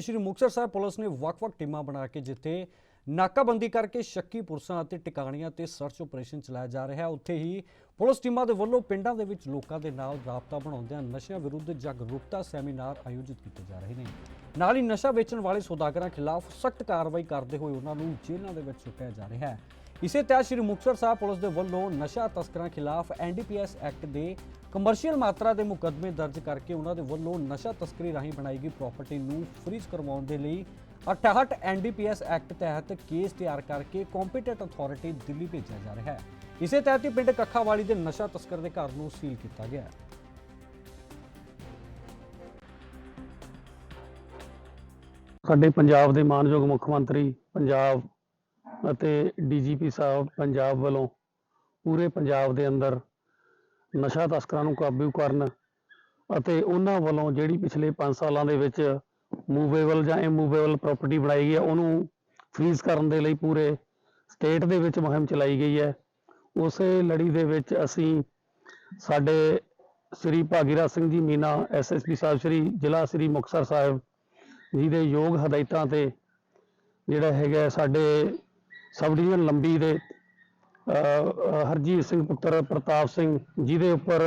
ਸ਼੍ਰੀ Muktsar Sahib police ਨੇ ਵੱਖ-ਵੱਖ ਟੀਮਾਂ ਬਣਾ ਕੇ ਜਿੱਥੇ ਨਾਕਾਬੰਦੀ ਕਰਕੇ ਸ਼ੱਕੀ ਪੁਰਸਾਂ ਅਤੇ ਟਿਕਾਣੀਆਂ ਤੇ ਸਰਚ ਆਪਰੇਸ਼ਨ ਚਲਾਇਆ ਜਾ ਰਿਹਾ ਹੈ। ਉੱਥੇ ਹੀ ਪੁਲਿਸ ਟੀਮਾਂ ਦੇ ਵੱਲੋਂ ਪਿੰਡਾਂ ਦੇ ਵਿੱਚ ਲੋਕਾਂ ਦੇ ਨਾਲ ਰਾਬਤਾ ਬਣਾਉਂਦਿਆਂ ਨਸ਼ਿਆਂ ਵਿਰੁੱਧ ਜਾਗਰੂਕਤਾ ਸੈਮੀਨਾਰ ਆਯੋਜਿਤ ਕੀਤੇ ਜਾ ਰਹੇ ਨੇ। ਨਾਲ ਹੀ ਨਸ਼ਾ ਵੇਚਣ ਵਾਲੇ ਸੌਦਾਗਰਾਂ ਖਿਲਾਫ ਸਖਤ ਕਾਰਵਾਈ ਕਰਦੇ ਹੋਏ ਉਹਨਾਂ ਨੂੰ ਜੇਲ੍ਹਾਂ ਦੇ ਵਿੱਚ ਸੁੱਟਿਆ ਜਾ ਰਿਹਾ ਹੈ। ਇਸੇ ਤਹਿਤ ਸ਼੍ਰੀ ਮੁਕਤਸਰ ਸਾਹਿਬ ਪੁਲਿਸ ਦੇ ਵੱਲੋਂ ਨਸ਼ਾ ਤਸਕਰਾਂ ਖਿਲਾਫ ਐਨਡੀਪੀਐਸ ਐਕਟ ਦੇ ਕਮਰਸ਼ੀਅਲ ਮਾਤਰਾ ਦੇ ਮੁਕੱਦਮੇ ਦਰਜ ਕਰਕੇ ਉਹਨਾਂ ਦੇ ਵੱਲੋਂ ਨਸ਼ਾ ਤਸਕਰੀ ਰਾਹੀਂ ਬਣਾਈ ਗਈ ਪ੍ਰਾਪਰਟੀ ਨੂੰ ਫ੍ਰੀਜ਼ ਕਰਵਾਉਣ ਦੇ ਲਈ 68 ਐਨਡੀਪੀਐਸ ਐਕਟ ਤਹਿਤ ਕੇਸ ਤਿਆਰ ਕਰਕੇ ਕੰਪੀਟੈਂਟ ਅਥਾਰਟੀ ਦਿੱਲੀ ਭੇਜਿਆ ਜਾ ਰਿਹਾ ਹੈ। ਇਸੇ ਤਹਿਤ ਹੀ ਪਿੰਡ ਕੱਖਾਵਾਲੀ ਦੇ ਨਸ਼ਾ ਤਸਕਰ ਦੇ ਘਰ ਨੂੰ ਸੀਲ ਕੀਤਾ ਗਿਆ ਹੈ। ਸਾਡੇ ਪੰਜਾਬ ਦੇ ਮਾਨਯੋਗ ਮੁੱਖ ਮੰਤਰੀ, ਪੰਜਾਬ ਅਤੇ ਡੀਜੀਪੀ ਸਾਹਿਬ, ਪੰਜਾਬ ਵੱਲੋਂ ਪੂਰੇ ਪੰਜਾਬ ਦੇ ਅੰਦਰ ਨਸ਼ਾ ਤਸਕਰਾਂ ਨੂੰ ਕਾਬੂ ਕਰਨ ਅਤੇ ਉਹਨਾਂ ਵੱਲੋਂ ਜਿਹੜੀ ਪਿਛਲੇ 5 ਸਾਲਾਂ ਦੇ ਵਿੱਚ ਮੂਵੇਬਲ ਜਾਂ ਇਮੂਵੇਬਲ ਪ੍ਰਾਪਰਟੀ ਬਣਾਈ ਗਈ ਹੈ, ਉਹਨੂੰ ਫ੍ਰੀਜ਼ ਕਰਨ ਦੇ ਲਈ ਪੂਰੇ ਸਟੇਟ ਦੇ ਵਿੱਚ ਮੁਹਿੰਮ ਚਲਾਈ ਗਈ ਹੈ। ਉਸੇ ਲੜੀ ਦੇ ਵਿੱਚ ਅਸੀਂ ਸਾਡੇ ਸ੍ਰੀ ਭਾਗੀਰਥ ਸਿੰਘ ਜੀ ਮੀਨਾ ਐਸਐਸਪੀ ਸਾਹਿਬ, ਸ੍ਰੀ ਜ਼ਿਲ੍ਹਾ ਸ੍ਰੀ ਮੁਕਤਸਰ ਸਾਹਿਬ ਜੀ ਦੇ ਯੋਗ ਹਦਾਇਤਾਂ ਤੇ ਜਿਹੜਾ ਹੈਗਾ ਸਾਡੇ ਸਬ ਡਿਵੀਜ਼ਨ ਲੰਬੀ ਦੇ ਹਰਜੀਤ ਸਿੰਘ ਪੁੱਤਰ ਪ੍ਰਤਾਪ ਸਿੰਘ, ਜਿਹਦੇ ਉੱਪਰ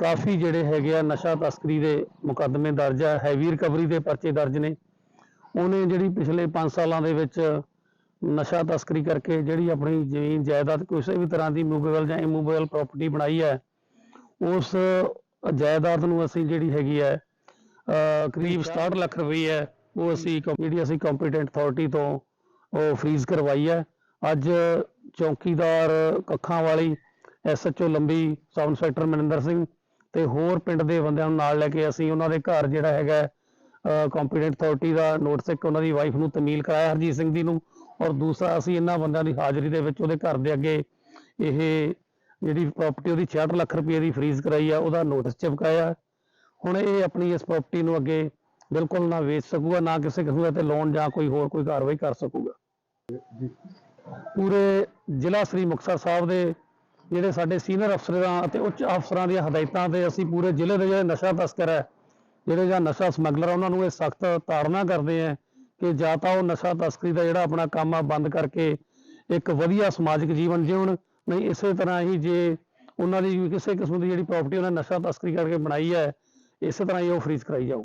ਕਾਫੀ ਜਿਹੜੇ ਹੈਗੇ ਆ ਨਸ਼ਾ ਤਸਕਰੀ ਦੇ ਮੁਕੱਦਮੇ ਦਰਜ ਆ, ਹੈਵੀ ਰਿਕਵਰੀ ਦੇ ਪਰਚੇ ਦਰਜ ਨੇ। ਉਹਨੇ ਜਿਹੜੀ ਪਿਛਲੇ 5 ਸਾਲਾਂ ਦੇ ਵਿੱਚ ਨਸ਼ਾ ਤਸਕਰੀ ਕਰਕੇ ਜਿਹੜੀ ਆਪਣੀ ਜ਼ਮੀਨ, ਜਾਇਦਾਦ ਕਿਸੇ ਵੀ ਤਰ੍ਹਾਂ ਦੀ ਮੂਵੇਬਲ ਜਾਂ ਇਮੂਵੇਬਲ ਪ੍ਰਾਪਰਟੀ ਬਣਾਈ ਹੈ, ਉਸ ਜਾਇਦਾਦ ਨੂੰ ਅਸੀਂ ਜਿਹੜੀ ਹੈਗੀ ਹੈ ਕਰੀਬ 67 ਲੱਖ ਰੁਪਏ ਹੈ ਉਹ ਅਸੀਂ, ਜਿਹੜੀ ਅਸੀਂ ਕੰਪੀਟੈਂਟ ਅਥਾਰਟੀ ਤੋਂ ਉਹ ਫ੍ਰੀਜ਼ ਕਰਵਾਈ ਹੈ। ਅੱਜ ਚੌਕੀਦਾਰ ਕੱਖਾਂ ਵਾਲੀ ਐਸਐਚਓ ਲੰਬੀ ਸਬ ਇੰਸਪੈਕਟਰ ਮਨਿੰਦਰ ਸਿੰਘ ਤੇ ਹੋਰ ਪਿੰਡ ਦੇ ਬੰਦਿਆਂ ਨੂੰ ਨਾਲ ਲੈ ਕੇ ਅਸੀਂ ਉਹਨਾਂ ਦੇ ਘਰ ਜਿਹੜਾ ਹੈਗਾ ਕੰਪੀਟੈਂਟ ਅਥਾਰਟੀ ਦਾ ਨੋਟਿਸ ਇੱਕ ਉਹਨਾਂ ਦੀ ਵਾਈਫ ਨੂੰ ਤਮੀਲ ਕਰਾਇਆ, ਹਰਜੀਤ ਸਿੰਘ ਜੀ ਨੂੰ ਔਰ ਦੂਸਰਾ ਅਸੀਂ ਇਹਨਾਂ ਬੰਦਿਆਂ ਦੀ ਹਾਜ਼ਰੀ ਦੇ ਵਿੱਚ ਉਹਦੇ ਘਰ ਦੇ ਅੱਗੇ ਇਹ ਜਿਹੜੀ ਪ੍ਰਾਪਰਟੀ ਉਹਦੀ 66 ਲੱਖ ਰੁਪਏ ਦੀ ਫ੍ਰੀਜ਼ ਕਰਾਈ ਆ, ਉਹਦਾ ਨੋਟਿਸ ਚਿਪਕਾਇਆ। ਹੁਣ ਇਹ ਆਪਣੀ ਇਸ ਪ੍ਰਾਪਰਟੀ ਨੂੰ ਅੱਗੇ ਬਿਲਕੁਲ ਨਾ ਵੇਚ ਸਕੂਗਾ, ਨਾ ਕਿਸੇ ਕਿਸਮ ਦਾ ਤੇ ਲੋਨ ਜਾਂ ਕੋਈ ਹੋਰ ਕੋਈ ਕਾਰਵਾਈ ਕਰ ਸਕੂਗਾ। ਪੂਰੇ ਜ਼ਿਲ੍ਹਾ ਸ੍ਰੀ ਮੁਕਤਸਰ ਸਾਹਿਬ ਦੇ ਜਿਹੜੇ ਸਾਡੇ ਸੀਨੀਅਰ ਅਫਸਰਾਂ ਅਤੇ ਉੱਚ ਅਫਸਰਾਂ ਦੀਆਂ ਹਦਾਇਤਾਂ ਤੇ ਅਸੀਂ ਪੂਰੇ ਜ਼ਿਲ੍ਹੇ ਦੇ ਜਿਹੜੇ ਨਸ਼ਾ ਤਸਕਰ ਹੈ, ਜਿਹੜੇ ਜਾਂ ਨਸ਼ਾ ਸਮਗਲਰ ਉਹਨਾਂ ਨੂੰ ਇਹ ਸਖਤ ਤਾੜਨਾ ਕਰਦੇ ਆ ਕਿ ਜਾਂ ਤਾਂ ਉਹ ਨਸ਼ਾ ਤਸਕਰੀ ਦਾ ਜਿਹੜਾ ਆਪਣਾ ਕੰਮ ਆ, ਬੰਦ ਕਰਕੇ ਇੱਕ ਵਧੀਆ ਸਮਾਜਿਕ ਜੀਵਨ ਜਿਉਣ। ਨਹੀਂ, ਇਸੇ ਤਰ੍ਹਾਂ ਹੀ ਜੇ ਉਹਨਾਂ ਦੀ ਕਿਸੇ ਕਿਸਮ ਦੀ ਜਿਹੜੀ ਪ੍ਰਾਪਰਟੀ ਉਹਨਾਂ ਨਸ਼ਾ ਤਸਕਰੀ ਕਰਕੇ ਬਣਾਈ ਹੈ, ਇਸੇ ਤਰ੍ਹਾਂ ਹੀ ਉਹ ਫ੍ਰੀਜ਼ ਕਰਾਈ ਜਾਊ।